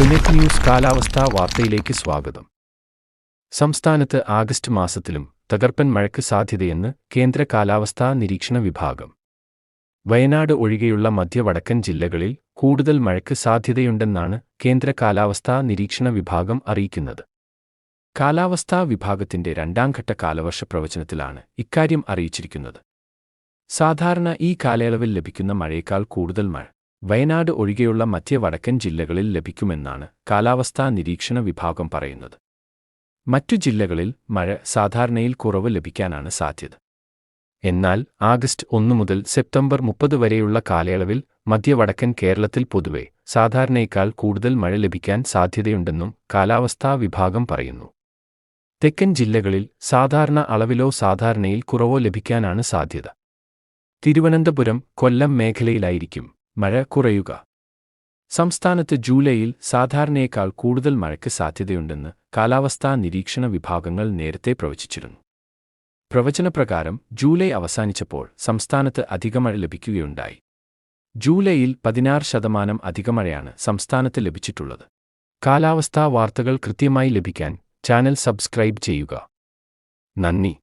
ടുനെറ്റ് news കാലാവസ്ഥാ വാർത്തയിലേക്ക് സ്വാഗതം. സംസ്ഥാനത്ത് ആഗസ്റ്റ് മാസത്തിലും തകർപ്പൻ മഴയ്ക്ക് സാധ്യതയെന്ന് കേന്ദ്ര കാലാവസ്ഥാ നിരീക്ഷണ വിഭാഗം. വയനാട് ഒഴികെയുള്ള മധ്യവടക്കൻ ജില്ലകളിൽ കൂടുതൽ മഴയ്ക്ക് സാധ്യതയുണ്ടെന്നാണ് കേന്ദ്ര കാലാവസ്ഥാ നിരീക്ഷണ വിഭാഗം അറിയിക്കുന്നത്. കാലാവസ്ഥാ വിഭാഗത്തിന്റെ രണ്ടാംഘട്ട കാലവർഷ പ്രവചനത്തിലാണ് ഇക്കാര്യം അറിയിച്ചിരിക്കുന്നത്. സാധാരണ ഈ കാലയളവിൽ ലഭിക്കുന്ന മഴയേക്കാൾ കൂടുതൽ മഴ വയനാട് ഒഴികെയുള്ള മധ്യ വടക്കൻ ജില്ലകളിൽ ലഭിക്കുമെന്നാണ് കാലാവസ്ഥാ നിരീക്ഷണ വിഭാഗം പറയുന്നത്. മറ്റു ജില്ലകളിൽ മഴ സാധാരണയിൽ കുറവ് ലഭിക്കാനാണ് സാധ്യത. എന്നാൽ ആഗസ്റ്റ് ഒന്ന് മുതൽ സെപ്റ്റംബർ മുപ്പത് വരെയുള്ള കാലയളവിൽ മധ്യവടക്കൻ കേരളത്തിൽ പൊതുവെ സാധാരണയേക്കാൾ കൂടുതൽ മഴ ലഭിക്കാൻ സാധ്യതയുണ്ടെന്നും കാലാവസ്ഥാ വിഭാഗം പറയുന്നു. തെക്കൻ ജില്ലകളിൽ സാധാരണ അളവിലോ സാധാരണയിൽ കുറവോ ലഭിക്കാനാണ് സാധ്യത. തിരുവനന്തപുരം കൊല്ലം മേഖലയിലായിരിക്കും മഴ കുറയുക. സംസ്ഥാനത്ത് ജൂലൈയിൽ സാധാരണയേക്കാൾ കൂടുതൽ മഴയ്ക്ക് സാധ്യതയുണ്ടെന്ന് കാലാവസ്ഥാ നിരീക്ഷണ വിഭാഗങ്ങൾ നേരത്തെ പ്രവചിച്ചിരുന്നു. പ്രവചനപ്രകാരം ജൂലൈ അവസാനിച്ചപ്പോൾ സംസ്ഥാനത്ത് അധികമഴ ലഭിക്കുകയുണ്ടായി. ജൂലൈയിൽ പതിനാറ് ശതമാനം അധികമഴയാണ് സംസ്ഥാനത്ത് ലഭിച്ചിട്ടുള്ളത്. കാലാവസ്ഥാ വാർത്തകൾ കൃത്യമായി ലഭിക്കാൻ ചാനൽ സബ്സ്ക്രൈബ് ചെയ്യുക. നന്ദി.